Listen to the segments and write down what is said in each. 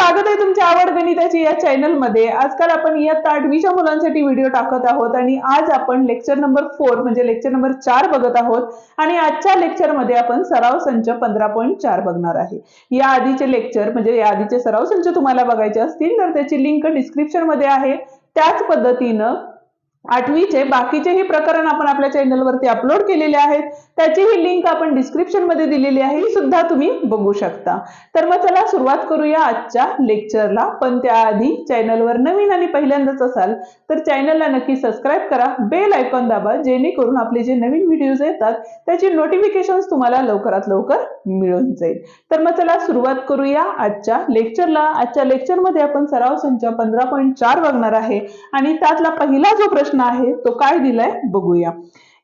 स्वागत आहे तुमच्या आवड गणिताची या चॅनलमध्ये आजकाल आपण इयत्ता आठवीच्या मुलांसाठी व्हिडिओ टाकत आहोत आणि आज आपण लेक्चर नंबर फोर म्हणजे लेक्चर नंबर चार बघत आहोत. आणि आजच्या लेक्चरमध्ये आपण सराव संच पंधरा पॉईंट चार बघणार आहे. या आधीचे लेक्चर म्हणजे या आधीचे सराव संच तुम्हाला बघायचे असतील तर त्याची लिंक डिस्क्रिप्शनमध्ये आहे. त्याच पद्धतीनं आठवीचे बाकीचेही प्रकरण आपण आपल्या चॅनलवरती अपलोड केलेले आहेत. त्याचीही लिंक आपण डिस्क्रिप्शनमध्ये दिलेली आहे. ही सुद्धा तुम्ही बघू शकता. तर मग चला सुरुवात करूया आजच्या लेक्चरला पण त्याआधी चॅनलवर नवीन आणि पहिल्यांदाच असाल तर चॅनलला नक्की सबस्क्राईब करा. बेल आयकॉन दाबा जेणेकरून आपले जे नवीन व्हिडिओज येतात त्याची नोटिफिकेशन तुम्हाला लवकरात लवकर मिळून जाईल. तर मग चला सुरुवात करूया आजच्या लेक्चरला आजच्या लेक्चरमध्ये आपण सराव संच पंधरा पॉईंट चार बघणार आहे. आणि त्यातला पहिला जो प्रश्न आहे तो काय दिलाय? बघूया.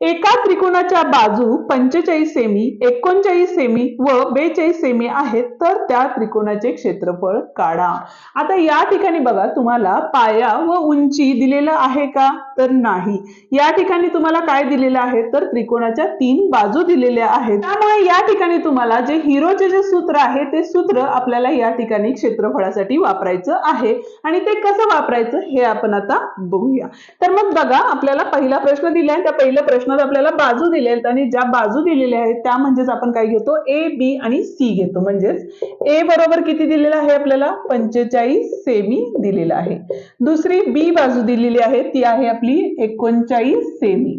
एका त्रिकोणाच्या बाजू पंचेचाळीस सेमी एकोणचाळीस सेमी व बेचाळीस सेमी आहेत तर त्या त्रिकोणाचे क्षेत्रफळ काढा. आता या ठिकाणी बघा तुम्हाला पाया व उंची दिलेलं आहे का? तर नाही. या ठिकाणी तुम्हाला काय दिलेलं आहे? तर त्रिकोणाच्या तीन बाजू दिलेल्या आहेत. त्यामुळे या ठिकाणी तुम्हाला जे हिरोचे जे सूत्र आहे ते सूत्र आपल्याला या ठिकाणी क्षेत्रफळासाठी वापरायचं आहे. आणि ते कसं वापरायचं हे आपण आता बघूया. तर मग बघा आपल्याला पहिला प्रश्न दिलाय. त्या पहिल्या प्रश्नात आपल्याला बाजू दिले आहेत आणि ज्या बाजू दिलेल्या आहेत त्या म्हणजेच आपण काय घेतो? ए बी आणि सी घेतो. म्हणजेच ए बरोबर किती दिलेलं आहे आपल्याला? पंचेचाळीस सेमी दिलेलं आहे. दुसरी बी बाजू दिलेली आहे ती आहे आपली एकोणचाळीस सेमी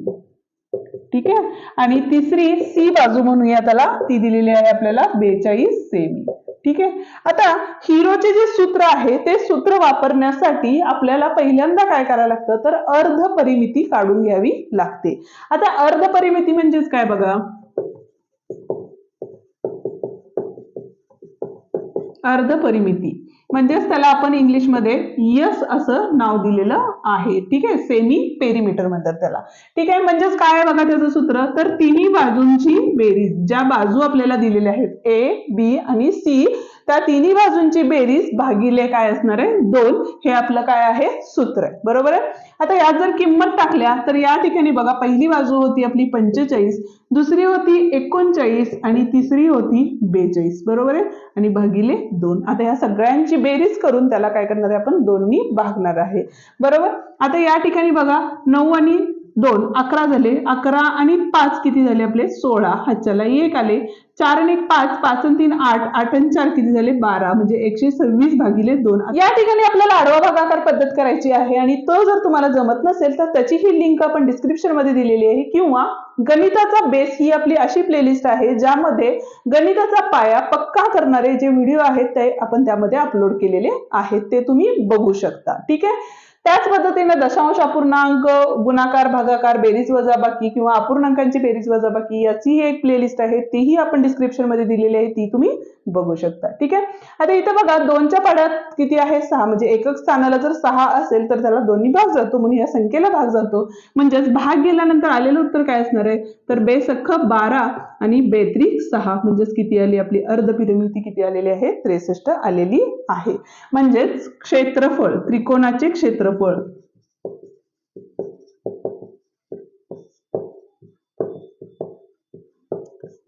ठीक आहे? आणि तिसरी सी बाजू म्हणूया त्याला ती दिलेली आहे आपल्याला बेचाळीस सेमी ठीक आहे? आता हिरोचे जे सूत्र आहे ते सूत्र वापरण्यासाठी आपल्याला पहिल्यांदा काय करायला लागतं? तर अर्ध परिमिती काढून घ्यावी लागते. आता अर्ध परिमिती म्हणजेच काय बघा? अर्ध परिमिती. म्हणजेच त्याला आपण इंग्लिशमध्ये यस असं नाव दिलेलं आहे. ठीक आहे? सेमी पेरिमीटर म्हणतात त्याला. ठीक आहे? म्हणजेच काय आहे बघा त्याचं सूत्र? तर तिन्ही बाजूंची बेरीज ज्या बाजू आपल्याला दिलेल्या आहेत ए बी आणि सी त्या तिन्ही बाजूंची बेरीज भागिले काय असणार आहे? दोन. हे आपलं काय आहे? सूत्र आहे. बरोबर आहे? आता यात जर किंमत टाकल्या तर या ठिकाणी बघा पहिली बाजू होती आपली पंचेचाळीस दुसरी होती एकोणचाळीस आणि तिसरी होती बेचाळीस. बरोबर आहे? आणि भागिले दोन. आता या सगळ्यांची बेरीज करून त्याला काय करणार आहे आपण? दोन्ही भागणार आहे. बरोबर? आता या ठिकाणी बघा नऊ आणि दोन अकरा झाले. अकरा आणि पाच किती झाले आपले? सोळा. हातच्याला एक आले. चार आणि पाच. पाच आणि तीन आठ. आठ आणि चार किती झाले? बारा. म्हणजे एकशे सव्वीस भागिले दोन. या ठिकाणी आपल्याला आडवा भागाकार पद्धत करायची आहे आणि तो जर तुम्हाला जमत नसेल तर त्याची ही लिंक आपण डिस्क्रिप्शनमध्ये दिलेली आहे. किंवा गणिताचा बेस ही आपली अशी प्लेलिस्ट आहे ज्यामध्ये गणिताचा पाया पक्का करणारे जे व्हिडिओ आहेत ते आपण त्यामध्ये अपलोड केलेले आहेत. ते तुम्ही बघू शकता. ठीक आहे? त्याच पद्धतीने दशांश अपूर्णांक गुणाकार भागाकार बेरीज वजाबाकी किंवा अपूर्णांकांची बेरीज वजाबाकी याची एक प्लेलिस्ट आहे. तीही आपण डिस्क्रिप्शनमध्ये दिलेली आहे. ती तुम्ही बघू शकता. ठीक आहे? आता इथे बघा दोनच्या पाड्यात किती आहे? सहा. म्हणजे एकक स्थानाला जर सहा असेल तर त्याला दोन्ही भाग जातो. म्हणून या संख्येला भाग जातो. म्हणजेच भाग गेल्यानंतर आलेलं उत्तर काय असणार आहे? तर बेसख्ख बारा आणि बेत्रिक सहा. म्हणजेच किती आली? आपली अर्ध पिरमिती किती आलेली आहे? त्रेसष्ट आलेली आहे. म्हणजेच क्षेत्रफळ त्रिकोणाचे क्षेत्रफळ.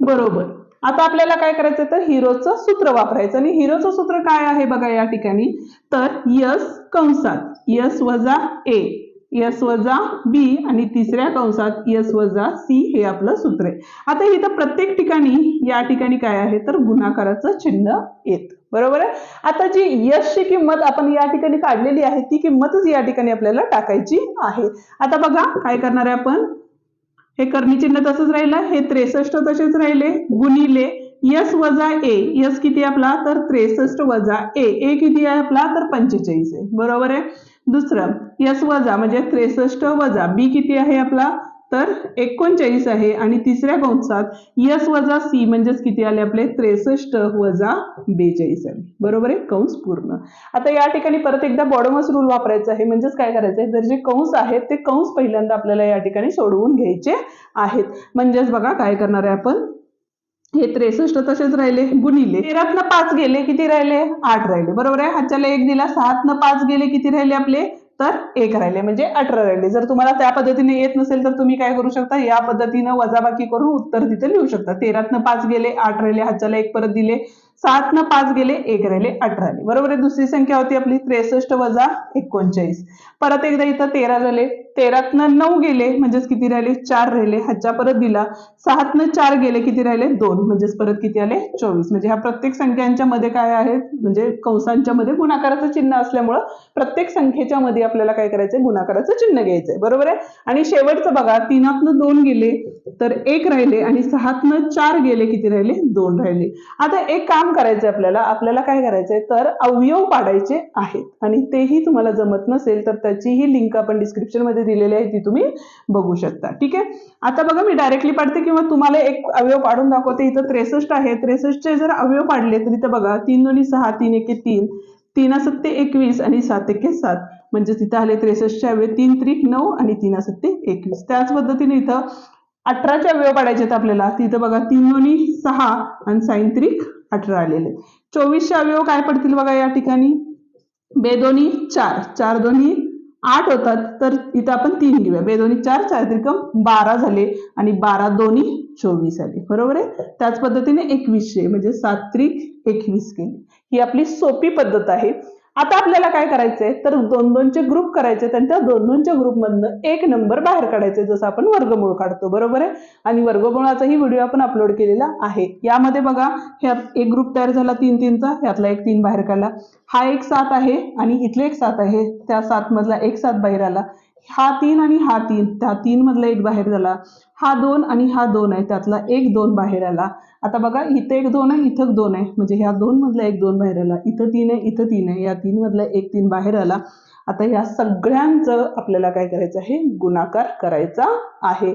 बरोबर. आता आपल्याला काय करायचं तर हिरोचं सूत्र वापरायचं. आणि हिरोचं सूत्र काय आहे बघा या ठिकाणी? तर यस कंसात यस वजा ए यस वजा बी आणि तिसऱ्या कंसात यस वजा सी हे आपलं सूत्र आहे. आता इथं प्रत्येक ठिकाणी या ठिकाणी काय आहे? तर गुणाकाराचं चिन्ह येत. बरोबर आहे? आता जी यशची किंमत आपण या ठिकाणी काढलेली आहे ती किंमतच या ठिकाणी आपल्याला टाकायची आहे. आता बघा काय करणार आहे आपण? हे करणी चिन्ह तसंच राहिलं हे त्रेसष्ट तसेच राहिले गुणिले यस वजा ए. यस किती आपला? तर त्रेसष्ट वजा ए. ए किती आहे आपला? तर पंचेचाळीस आहे. बरोबर आहे? दुसरं यस वजा म्हणजे त्रेसष्ट वजा बी किती आहे आपला? तर एकोणचाळीस आहे आणि तिसऱ्या कंसात यस वजा सी म्हणजेच किती आले आपले? त्रेसष्ट वजा बेचाळीस आले. बरोबर आहे? कंस पूर्ण. आता या ठिकाणी परत एकदा बॉडमस रूल वापरायचा आहे. म्हणजेच काय करायचं आहे तर जे कंस आहेत ते कंस पहिल्यांदा आपल्याला या ठिकाणी सोडवून घ्यायचे आहेत. म्हणजेच बघा काय करणार आहे आपण? हे त्रेसष्ट तसेच राहिले गुणिले. तेरातनं पाच गेले किती राहिले? आठ राहिले. बरोबर आहे? हातच्याला एक दिला सहातनं पाच गेले किती राहिले आपले? तर एक राहिले म्हणजे अठरा राहिले. जर तुम्हाला त्या पद्धतीने येत नसेल तर तुम्ही काय करू शकता? या पद्धतीनं वजाबाकी करून उत्तर तिथे लिहू शकता. तेरातनं पाच गेले आठ राहिले हातच्याला एक परत दिले. सात न पाच गेले एक राहिले अठरा आले बरोबर आहे? दुसरी संख्या होती आपली त्रेसष्ट वजा एकोणचाळीस. परत एकदा इथं तेरा झाले. तेरातनं नऊ गेले म्हणजेच किती राहिले? चार राहिले. ह्याच्या परत दिला. सहातनं चार गेले किती राहिले? दोन. म्हणजेच परत किती आले? चोवीस. म्हणजे ह्या प्रत्येक संख्यांच्या मध्ये काय आहे? म्हणजे कंसांच्या मध्ये गुणाकाराचं चिन्ह असल्यामुळं प्रत्येक संख्येच्या मध्ये आपल्याला काय करायचंय? गुणाकाराचं चिन्ह घ्यायचंय. बरोबर आहे? आणि शेवटचं बघा तीनातनं दोन गेले तर एक राहिले. आणि सहातनं चार गेले किती राहिले? दोन राहिले. आता एक काम करायचे आपल्याला आपल्याला काय करायचंय? तर अवयव पाडायचे आहेत. आणि तेही तुम्हाला जमत नसेल तर त्याचीही लिंक आपण डिस्क्रिप्शनमध्ये दिलेली आहे ती तुम्ही बघू शकता. ठीक आहे? आता बघा मी डायरेक्टली पाडते किंवा तुम्हाला एक अवयव पाडून दाखवते. इथं त्रेसष्ट आहे. त्रेसष्टचे जर अवयव पाडले तर इथं बघा तीन दोन्ही सहा तीन एके तीन तीन सत्ते एकवीस आणि सात एके सात. म्हणजे तिथं आले त्रेसष्टचे अवयव तीन त्रिक नऊ आणि तीन सत्ते एकवीस. त्याच पद्धतीने इथं अठराचे अवयव पाडायचे आहेत आपल्याला. तिथं बघा तीन दोन्ही सहा आणि सायंत्रिक अठरा आलेले. चोवीसचे अवयव काय पडतील बघा या ठिकाणी? बेदोनी चार. चार दोन्ही आठ होतात. तर इथं आपण तीन घेऊया. बेदोनी चार चार त्रिकम बारा झाले आणि बारा दोन्ही चोवीस आले. बरोबर आहे? त्याच पद्धतीने एकवीसशे म्हणजे सात्विक एकवीस केले. ही आपली सोपी पद्धत आहे. आता आपल्याला काय करायचंय? तर दोन दोनचे ग्रुप करायचे आणि त्या दोन दोनच्या ग्रुपमधनं एक नंबर बाहेर काढायचे जसं आपण वर्गमूळ काढतो. बरोबर आहे? आणि वर्गमूळाचाही व्हिडिओ आपण अपलोड केलेला आहे. यामध्ये बघा ह्यात एक ग्रुप तयार झाला तीन तीनचा ह्यातला एक तीन बाहेर काढला. हा एक सात आहे आणि इथले एक सात आहे. त्या सातमधला एक सात बाहेर आला. हा तीन आणि हा तीन त्या तीन मधला एक बाहेर झाला. हा दोन आणि हा दोन आहे त्यातला एक दोन बाहेर आला. आता बघा इथं एक दोन आहे इथं दोन आहे. म्हणजे ह्या दोन मधला एक दोन बाहेर आला. इथं तीन आहे इथं तीन आहे. या तीन मधला एक तीन बाहेर आला. आता या सगळ्यांचं आपल्याला काय करायचं आहे? गुणाकार करायचा आहे.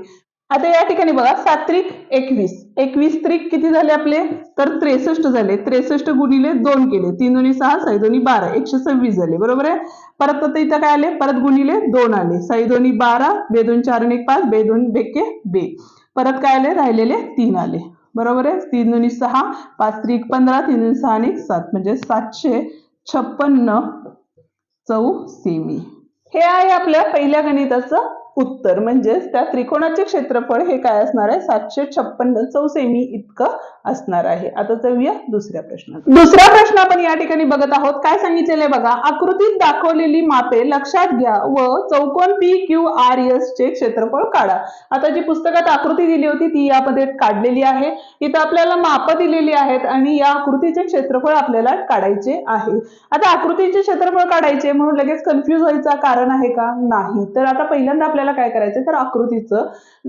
आता या ठिकाणी बघा सात्रिक एकवीस. एकवीस त्रिक किती झाले आपले? तर त्रेसष्ट झाले. त्रेसष्ट गुणिले दोन केले. तीन दोन्ही सहा साई दोन्ही बारा. एकशे सव्वीस झाले. बरोबर आहे? परत आता इथं काय आले? परत गुणिले दोन आले. साई दोन्ही बारा बे दोन चार आणि एक पाच बे दोन बेके बे. परत काय आले? राहिलेले तीन आले. बरोबर आहे? तीन दोन्ही सहा पाच त्रिक पंधरा तीन दोन्ही सहा आणि सात. म्हणजे सातशे छप्पन्न चौ सेमी हे आहे आपल्या पहिल्या गणिताचं उत्तर म्हणजेच त्या त्रिकोणाचे क्षेत्रफळ हे काय असणार आहे? सातशे छप्पन्न चौसेमी इतकं असणार आहे. आता जाऊया दुसऱ्या प्रश्नात. दुसरा प्रश्न आपण या ठिकाणी बघत आहोत. काय सांगितलेलं बघा? आकृतीत दाखवलेली मापे लक्षात घ्या व चौकोन पी क्यू आर एस चे क्षेत्रफळ काढा. आता जी पुस्तकात आकृती दिली होती ती यामध्ये काढलेली आहे. इथं आपल्याला माप दिलेली आहेत आणि या आकृतीचे क्षेत्रफळ आपल्याला काढायचे आहे. आता आकृतीचे क्षेत्रफळ काढायचे म्हणून लगेच कन्फ्युज व्हायचं कारण आहे का? नाही. तर आता पहिल्यांदा आपल्याला काय करायचंय? तर आकृतीचं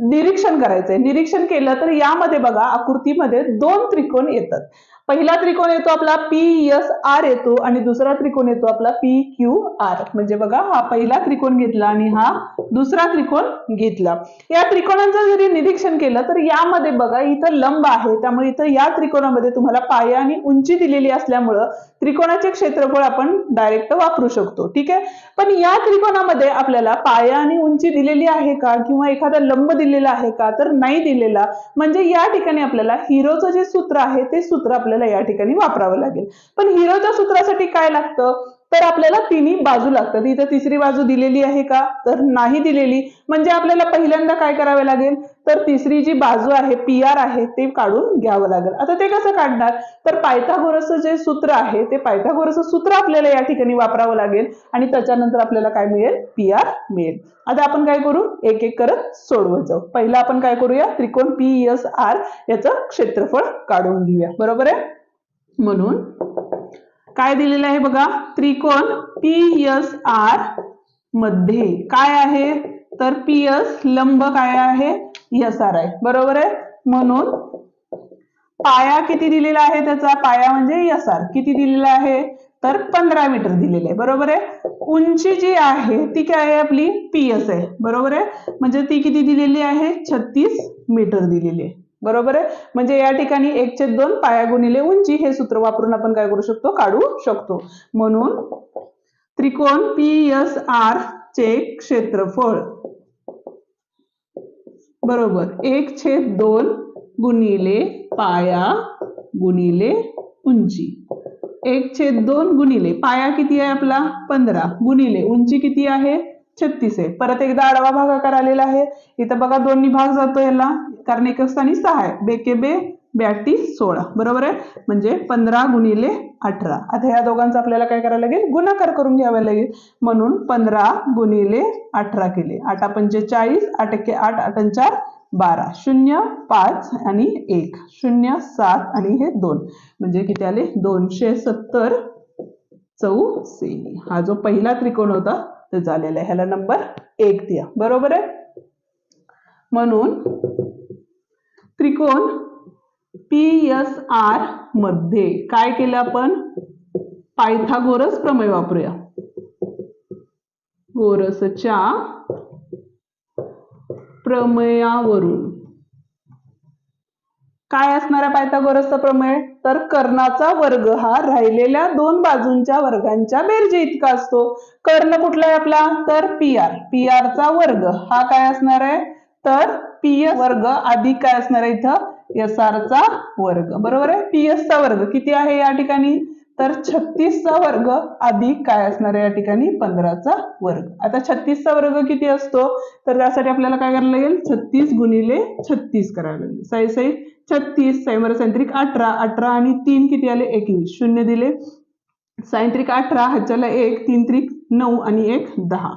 निरीक्षण करायचंय. निरीक्षण केलं तर यामध्ये बघा आकृतीमध्ये दोन त्रिकोण येतात. पहिला त्रिकोण येतो आपला पी एस आर येतो आणि दुसरा त्रिकोण येतो आपला पी क्यू आर म्हणजे बघा हा पहिला त्रिकोण घेतला आणि हा दुसरा त्रिकोण घेतला. या त्रिकोणांचं जरी निरीक्षण केलं तर यामध्ये बघा इथं लंब आहे त्यामुळे इथं या त्रिकोणामध्ये तुम्हाला पाया आणि उंची दिलेली असल्यामुळं त्रिकोणाचे क्षेत्रफळ आपण डायरेक्ट वापरू शकतो. ठीक आहे? पण या त्रिकोणामध्ये आपल्याला पाया आणि उंची दिलेली आहे का किंवा एखादा लंब दिलेला आहे का तर नाही दिलेला. म्हणजे या ठिकाणी आपल्याला हिरोचं जे सूत्र आहे ते सूत्र आपल्याला या ठिकाणी वापरावं लागेल. पण हिरोच्या सूत्रासाठी काय लागतं? तर आपल्याला तिन्ही बाजू लागतात. इथं तिसरी बाजू दिलेली आहे का? तर नाही दिलेली. म्हणजे आपल्याला पहिल्यांदा काय करावे लागेल? तर तिसरी जी बाजू आहे पी आर आहे ते काढून घ्यावं लागेल. आता ते कसं काढणार? तर पायथागोरसचं जे सूत्र आहे ते पायथागोरसचं सूत्र आपल्याला या ठिकाणी वापरावं लागेल आणि त्याच्यानंतर आपल्याला काय मिळेल? पी आर मिळेल. आता आपण काय करू? एक एक करत सोडवत जाऊ. पहिला आपण काय करूया? त्रिकोण पी एस आर याचं क्षेत्रफळ काढून घेऊया. बरोबर आहे? म्हणून काय दिलेलं आहे बघा? त्रिकोण पी एस आरमध्ये. काय आहे? तर पी एस लंब काय आहे? एस आर आहे. बरोबर आहे? म्हणून पाया किती दिलेला आहे त्याचा? पाया म्हणजे एस आर किती दिलेला आहे? तर पंधरा मीटर दिलेले आहे. बरोबर आहे? उंची जी आहे ती काय आहे आपली? पी एस आहे. बरोबर आहे? म्हणजे ती किती दिलेली आहे? छत्तीस मीटर दिलेली आहे. बरोबर आहे? म्हणजे या ठिकाणी एक छेद दोन पाया गुणिले उंची हे सूत्र वापरून आपण काय करू शकतो? काढू शकतो. म्हणून त्रिकोण पी एस आर चे क्षेत्रफळ. बरोबर. एक छेद दोन गुणिले पाया गुणिले उंची. एक छेद दोन गुणिले पाया किती आहे आपला? पंधरा. गुणिले उंची किती आहे? छत्तीस आहे. परत एकदा आडवा भागाकार आलेला आहे. इथं बघा दोन्ही भाग जातो याला. कारण एक स्थानी सहा आहे. बेके बे ब्याटी सोळा. बरोबर आहे? म्हणजे पंधरा गुणिले अठरा. आता ह्या दोघांचा आपल्याला काय करायला लागेल? गुणाकार करून घ्यावा लागेल. म्हणून पंधरा गुणिले अठरा केले. आठा पंचेचाळीस आठ एके आठ आठ बारा. शून्य पाच आणि एक. शून्य सात आणि हे दोन. म्हणजे किती आले? दोनशे सत्तर चौसेनी. हा जो पहिला त्रिकोण होता तो झालेला आहे. ह्याला नंबर एक द्या. बरोबर आहे? म्हणून त्रिकोण पी एस आरमध्ये काय केलं आपण? पायथागोरस प्रमेय वापरूया. गोरसच्या प्रमेयावरून. काय असणार आहे पायथागोरसचा प्रमेय? तर कर्णाचा वर्ग हा राहिलेल्या दोन बाजूंच्या वर्गांच्या बेरजे इतका असतो. कर्ण कुठला आहे आपला? तर पी आर पी आर चा वर्ग हा काय असणार आहे? तर पी एस वर्ग अधिक काय असणार आहे इथं? एस आर चा वर्ग. बरोबर आहे? पी एसचा वर्ग किती आहे या ठिकाणी? तर छत्तीसचा वर्ग अधिक काय असणार आहे या ठिकाणी? पंधराचा वर्ग. आता छत्तीसचा वर्ग किती असतो? तर त्यासाठी आपल्याला काय करायला लागेल? छत्तीस गुणिले छत्तीस करायला लागेल. साई साई छत्तीस. सायमर सायंत्रिक अठरा. अठरा आणि तीन किती आले? एकवीस. शून्य दिले. सायंत्रिक अठरा ह्याच्याला एक तीन त्रिक नऊ आणि एक दहा.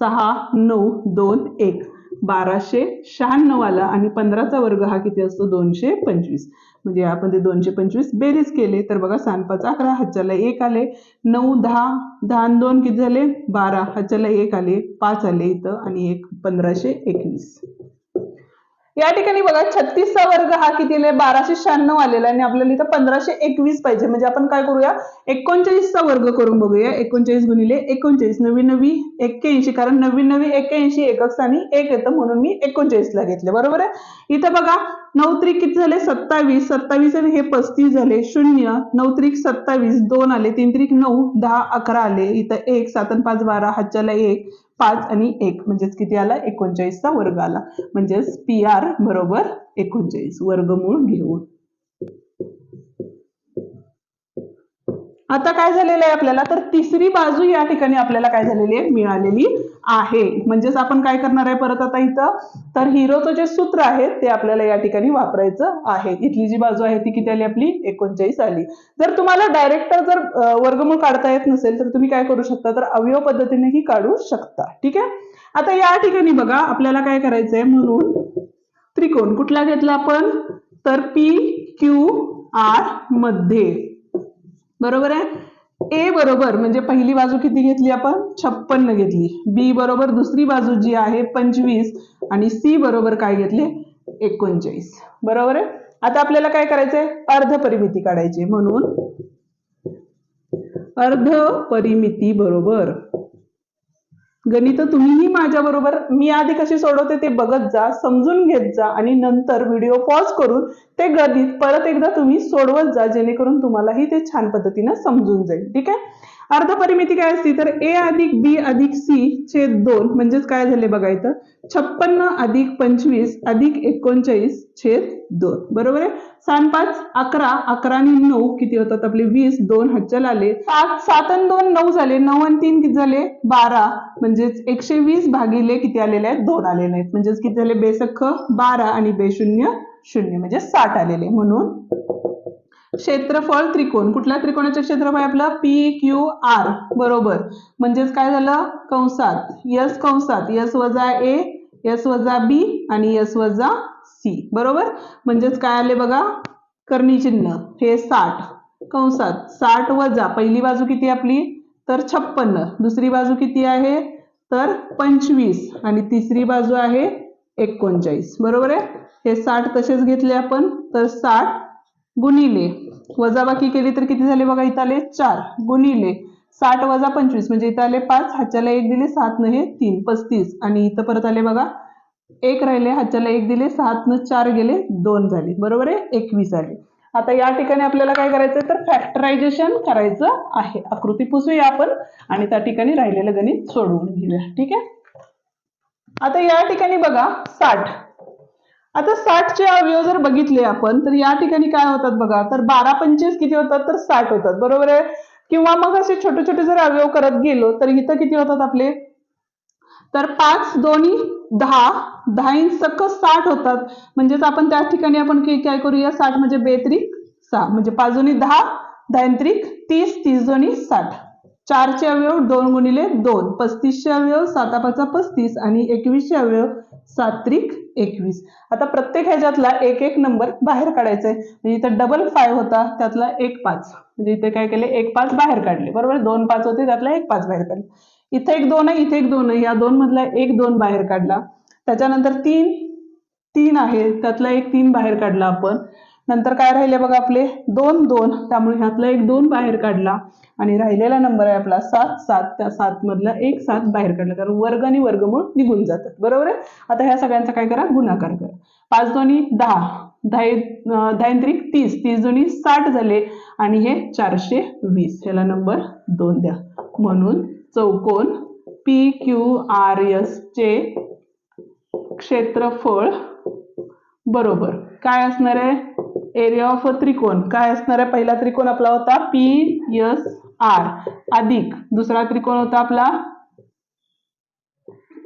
सहा नऊ दोन एक. बाराशे शहाण्णव आला आणि पंधराचा वर्ग हा किती असतो? दोनशे पंचवीस. म्हणजे आपण ते दोनशे पंचवीस बेरीज केले तर बघा सात अकरा ह्याच्याला एक आले. नऊ दहा दहा दोन किती झाले? बारा. ह्याच्याला एक आले पाच आले इथं आणि एक पंधराशे एकवीस. या ठिकाणी बघा छत्तीसचा वर्ग हा किती बाराशे शहाण्णव आलेला आहे आणि आपल्याला इथं पंधराशे एकवीस पाहिजे. म्हणजे आपण काय करूया? एकोणचाळीसचा वर्ग करून बघूया. एकोणचाळीस गुणिले एकोणचाळीस. नवी नवी एक्क्याऐंशी. कारण नवीन नवी एक्क्याऐंशी एकक स्थानी एक येतं म्हणून मी एकोणचाळीसला घेतले. बरोबर आहे? इथं बघा नऊ त्रिक किती झाले? सत्तावीस. सत्तावीस आणि हे पस्तीस झाले. शून्य. नऊ त्रिक सत्तावीस दोन आले. तीन त्रिक नऊ दहा अकरा आले. इथं एक सात आणि पाच बारा हातच्याला एक पाच आणि एक. म्हणजेच किती आला? एकोणचाळीसचा वर्ग आला. म्हणजेच पी आर बरोबर एकोणचाळीस. वर्गमूळ घेऊन. आता काय झालेलं आहे आपल्याला? तर तिसरी बाजू या ठिकाणी आपल्याला काय झालेली आहे? मिळालेली आहे. म्हणजेच आपण काय करणार आहे परत आता इथं? तर हिरोचं जे सूत्र आहे ते आपल्याला या ठिकाणी वापरायचं आहे. इथली जी बाजू आहे ती किती आली? आपली एकोणचाळीस आली. जर तुम्हाला डायरेक्ट जर वर्गमूळ काढता येत नसेल तर तुम्ही काय करू शकता? तर अवयव पद्धतीनेही काढू शकता. ठीक आहे? आता या ठिकाणी बघा आपल्याला काय करायचंय म्हणून त्रिकोण कुठला घेतला आपण? तर पी क्यू आरमध्ये. बरोबर आहे? ए बरोबर म्हणजे पहिली बाजू किती घेतली आपण? छप्पन्न घेतली. बी बरोबर दुसरी बाजू जी आहे पंचवीस. आणि सी बरोबर काय घेतले? एकोणचाळीस. बरोबर आहे? आता आपल्याला काय करायचंय? अर्ध परिमिती काढायची म्हणून अर्ध परिमिती बरोबर गणित तुम्हीही माझ्याबरोबर मी आधी कशी सोडवते ते बघत जा समजून घेत जा आणि नंतर व्हिडिओ पॉज करून ते गणित परत एकदा तुम्ही सोडवत जा जेणेकरून तुम्हालाही ते छान पद्धतीनं समजून जाईल. ठीक आहे? अर्ध परिमिती काय असती? तर ए अधिक बी अधिक सी छेद दोन. म्हणजेच काय झाले बघा इथं? छप्पन्न अधिक पंचवीस अधिक एकोणचाळीस छेद दोन. बरोबर आहे? सान पाच अकरा अकरा आणि नऊ किती होतात आपले? वीस दोन हच्चल आले. सात सात आणि दोन नऊ झाले. नऊ आणि तीन किती झाले? बारा. म्हणजेच एकशे वीस भागिले किती आलेले आहेत? दोन आलेले आहेत. म्हणजेच किती झाले? बेसख्ख बारा आणि बेशून्य शून्य. म्हणजे साठ आलेले. म्हणून क्षेत्रफळ त्रिकोण. कुठल्या त्रिकोणाचे क्षेत्रफळ आहे आपलं? पी क्यू आर बरोबर. म्हणजेच काय झालं? कंसात. यस कंसात. यस वजा ए यस वजा बी आणि यस वजा सी बरोबर? म्हणजेच काय आले बघा? कर्णी चिन्ह. हे साठ. कंसात. साठ वजा. पहिली बाजू किती आपली? तर छप्पन्न दुसरी बाजू किती आहे? तर पंचवीस. आणि तिसरी बाजू आहे एकोणचाळीस. बरोबर आहे? हे साठ तसेच घेतले आपण. तर साठ गुणिले वजाबाकी केली तर किती झाले बघा? इथं आले चार. गुणिले साठ वजा पंचवीस म्हणजे इथं आले पाच हाच्याला एक दिले सात न हे तीन पस्तीस. आणि इथं परत आले बघा एक राहिले हाच्याला एक दिले सात न चार गेले दोन झाले. बरोबर आहे? एकवीस आले आता या ठिकाणी आपल्याला काय करायचं तर फॅक्टरायझेशन करायचं आहे. आकृती पुसूया आपण आणि त्या ठिकाणी राहिलेलं गणित सोडवून घेऊया. ठीक आहे? आता या ठिकाणी बघा साठ. आता साठचे अवयव जर बघितले आपण तर या ठिकाणी काय होतात बघा तर बारा पंचवीस किती होतात तर साठ होतात बरोबर आहे? किंवा मग असे छोटे छोटे जर अवयव करत गेलो तर इथं किती होतात आपले? तर पाच दोन्ही दहा दहा इंच सक्क साठ होतात. म्हणजेच आपण त्या ठिकाणी आपण काय करूया? साठ म्हणजे बेत्रिक सहा म्हणजे पाच दोन्ही दहा दहा त्रिक तीस तीस दोन्ही साठ. चारचे अवयव दोन गुणिले दोन. पस्तीसचे अवयव साता पाचा पस्तीस आणि एकवीसचे अवयव सात्रिक एकवीस. आता प्रत्येक ह्याच्यातला एक एक नंबर बाहेर काढायचा आहे. म्हणजे इथं डबल फाय होता त्यातला एक पाच. म्हणजे इथे काय केले? एक पाच बाहेर काढले. बरोबर? दोन पाच होते त्यातला एक पाच बाहेर काढले. इथे एक दोन आहे इथे एक दोन आहे. या दोन मधला एक दोन बाहेर काढला. त्याच्यानंतर तीन तीन आहे. त्यातला एक तीन बाहेर काढला आपण. नंतर काय राहिले बघा आपले? दोन दोन. त्यामुळे ह्यातला एक दोन बाहेर काढला. आणि राहिलेला नंबर आहे आपला सात सात. त्या सात मधला एक सात बाहेर काढला. कारण वर्ग आणि वर्गमूळ निघून जातात. बरोबर आहे? आता ह्या सगळ्यांचा काय करा? गुणाकार करा. पाच दोन्ही दहा. दहा त्रिक तीस. तीस दोन्ही साठ झाले. आणि हे चारशे वीस. ह्याला नंबर दोन द्या. म्हणून चौकोन पी क्यू आर एस चे क्षेत्रफळ बरोबर. काय असणार आहे? एरिया ऑफ अ त्रिकोण. काय असणार आहे पहिला त्रिकोण आपला होता? पी एस आर अधिक. दुसरा त्रिकोण होता आपला?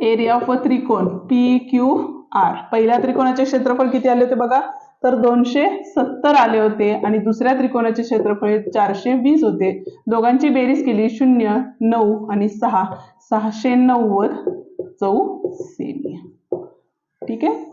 एरिया ऑफ अ त्रिकोण. पी क्यू आर पहिल्या त्रिकोणाचे क्षेत्रफळ किती आले होते बघा? तर दोनशे सत्तर आले होते आणि दुसऱ्या त्रिकोणाचे क्षेत्रफळ चारशे वीस होते. दोघांची बेरीज केली. शून्य नऊ आणि सहा. सहाशे नव्वद चौ सेमी ठीक आहे?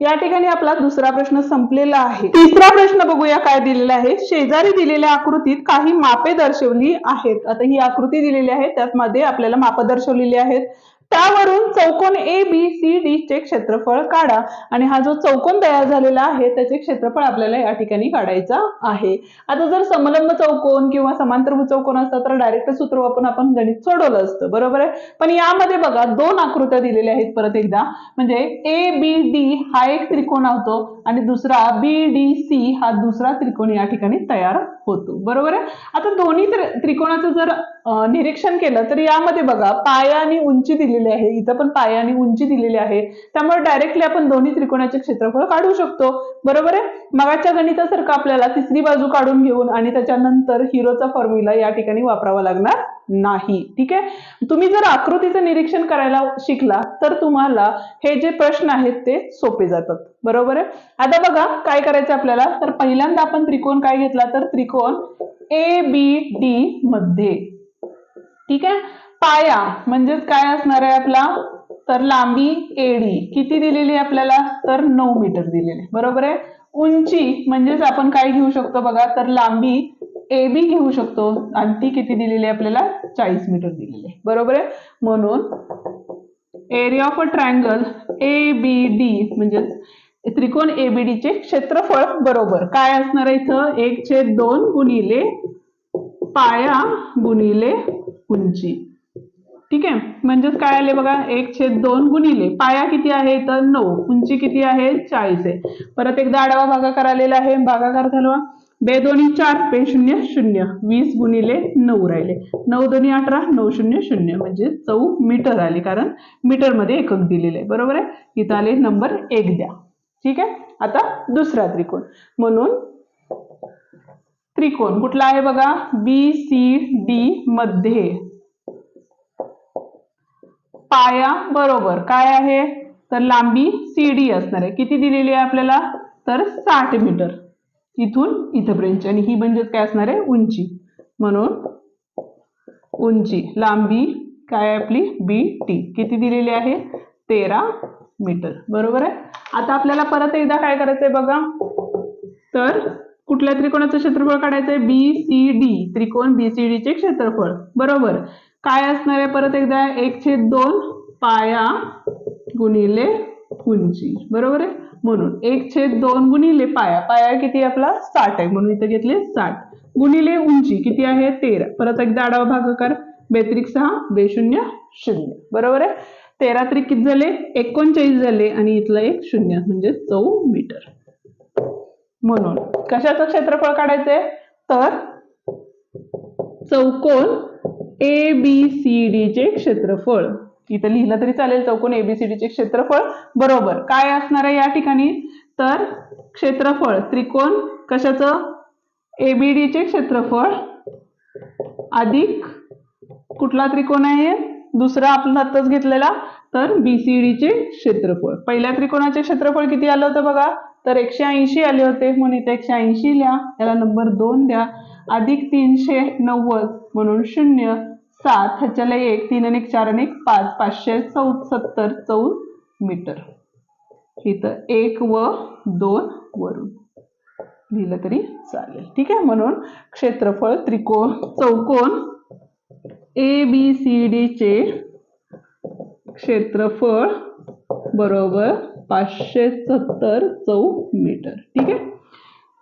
या ठिकाणी आपला दुसरा प्रश्न संपलेला आहे. तिसरा प्रश्न बघूया काय दिलेला आहे. शेजारी दिलेल्या आकृतीत काही मापे दर्शवली आहेत. आता ही आकृती दिलेली आहे त्यामध्ये आपल्याला माप दर्शवलेली आहेत. त्यावरून चौकोन ए बी सी डी चे क्षेत्रफळ काढा. आणि हा जो चौकोन तयार झालेला आहे त्याचे क्षेत्रफळ आपल्याला या ठिकाणी काढायचा आहे. आता जर समलंब चौकोन किंवा समांतरभुज चौकोन असता तर डायरेक्ट सूत्र वापरून आपण गणित सोडवलं असतं. बरोबर आहे? पण यामध्ये बघा दोन आकृत्या दिलेल्या आहेत परत एकदा. म्हणजे ए बी डी हा एक त्रिकोण होतो आणि दुसरा बी डी सी हा दुसरा त्रिकोण या ठिकाणी तयार होतो. बरोबर आहे? आता दोन्ही त्रिकोणाचं जर निरीक्षण केलं तर यामध्ये बघा पाया आणि उंची दिलेली आहे. इथं पण पाया आणि उंची दिलेली आहे. त्यामुळे डायरेक्टली आपण दोन्ही त्रिकोणाचे क्षेत्रफळ काढू शकतो. बरोबर आहे? मगाच्या गणितासारखं आपल्याला तिसरी बाजू काढून घेऊन आणि त्याच्यानंतर हिरोचा फॉर्म्युला या ठिकाणी वापरावा लागणार नाही. ठीक आहे? तुम्ही जर आकृतीचं निरीक्षण करायला शिकला तर तुम्हाला हे जे प्रश्न आहेत ते सोपे जातात. बरोबर आहे? आता बघा काय करायचं आपल्याला? तर पहिल्यांदा आपण त्रिकोण काय घेतला? तर त्रिकोण ए बी डी मध्ये. ठीक आहे? पाया म्हणजेच काय असणार आहे आपला? तर लांबी एडी किती दिलेली आहे आपल्याला? तर नऊ मीटर दिलेली. बरोबर आहे? उंची म्हणजेच आपण काय घेऊ शकतो बघा? तर लांबी ए बी घेऊ शकतो. आणि ती किती दिलेली आहे आपल्याला? चाळीस मीटर दिलेली आहे. बरोबर आहे? म्हणून area of a triangle A B D म्हणजे त्रिकोण ए बी डी चे क्षेत्रफळ बरोबर. काय असणार आहे इथं? एक छेद दोन गुणिले पाया गुणिले उंची. ठीक आहे? म्हणजेच काय आले बघा? एक छेद दोन गुणिले. पाया किती आहे? तर नऊ. उंची किती आहे? चाळीस आहे. परत एकदा आडवा भागाकार आलेला आहे. भागाकार घालवा बे दोन्ही चार. पे शून्य शून्य. वीस गुणिले नऊ राहिले. नऊ दोन्ही अठरा नऊ शून्य शून्य. म्हणजे चौ मीटर आले. कारण मीटरमध्ये एकक दिलेले आहे. बरोबर आहे? इथं आले नंबर एक द्या. ठीक आहे? आता दुसरा त्रिकोण. म्हणून त्रिकोण कुठला आहे बघा? बी सी डी मध्ये. पाया बरोबर. काय आहे? तर लांबी सी डी असणार आहे. किती दिलेली आहे आपल्याला? तर साठ मीटर. इथून इथपर्यंत आणि ही म्हणजेच काय असणार आहे? उंची. म्हणून उंची. लांबी काय आपली? बी टी किती दिलेली आहे? तेरा मीटर. बरोबर आहे? आता आपल्याला परत एकदा काय करायचंय बघा? तर कुठल्या त्रिकोणाचं क्षेत्रफळ काढायचंय? बी सी डी त्रिकोण बी सी चे क्षेत्रफळ. बरोबर. काय असणार आहे परत एकदा? एक छेद दोन पाया गुणिले उंची. बरोबर आहे? म्हणून एक छेद दोन गुणिले पाया. पाया किती आपला? साठ आहे. म्हणून इथं घेतले साठ. गुणिले उंची किती आहे? तेरा. परत एकदा आडावा भागाकार बेत्रिक सहा बेशून्य शून्य बरोबर आहे? तेरा त्रिक किती झाले एकोणचाळीस झाले आणि इथलं एक शून्य म्हणजे चौ मीटर म्हणून. कशाचं क्षेत्रफळ काढायचंय? तर चौकोन ए बी सी डी चे क्षेत्रफळ. इथं लिहिलं तरी चालेल चौकोन एबीसीडी चे क्षेत्रफळ. बरोबर. काय असणार आहे या ठिकाणी? तर क्षेत्रफळ त्रिकोण कशाचं? एबीडी चे क्षेत्रफळ अधिक कुठला त्रिकोण आहे? दुसरा आपण आत्ताच घेतलेला. तर बीसीडीचे क्षेत्रफळ. पहिल्या त्रिकोणाचे क्षेत्रफळ किती आलं होतं बघा? तर एकशे ऐंशी आले होते. म्हणून इथे एकशे ऐंशी लिहा. त्याला नंबर दोन द्या. अधिक तीनशे नव्वद म्हणून शून्य. सात. ह्याच्याला एक तीन आणि एक चार आणि एक पाच. पाचशे चौ सत्तर चौद मीटर. इथं एक व दोन वरून. लिहिलं तरी चालेल. ठीक आहे? म्हणून क्षेत्रफळ त्रिकोण चौकोन ए बी सी डी चे क्षेत्रफळ बरोबर पाचशे सत्तर चौ मीटर. ठीक आहे?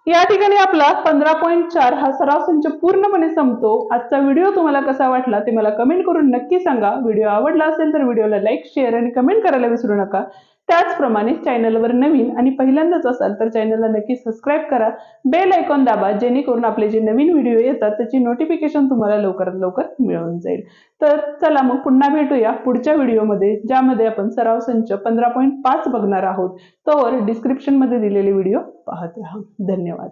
या ठिकाणी आपला पंधरा पॉईंट चार हा सराव संच पूर्णपणे संपतो. आजचा व्हिडिओ तुम्हाला कसा वाटला ते मला कमेंट करून नक्की सांगा. व्हिडिओ आवडला असेल तर व्हिडिओला लाईक शेअर आणि कमेंट करायला विसरू नका. त्याचप्रमाणे चॅनलवर नवीन आणि पहिल्यांदाच असाल तर चॅनलला नक्की सबस्क्राईब करा. बेल आयकॉन दाबा जेणेकरून आपले जे नवीन व्हिडिओ येतात त्याची नोटिफिकेशन तुम्हाला लवकरात लवकर मिळून जाईल. तर चला मग पुन्हा भेटूया पुढच्या व्हिडिओमध्ये ज्यामध्ये आपण सराव संच पंधरा पॉईंट पाच बघणार आहोत. तोवर डिस्क्रिप्शनमध्ये दिलेले व्हिडिओ पाहत राहा. धन्यवाद.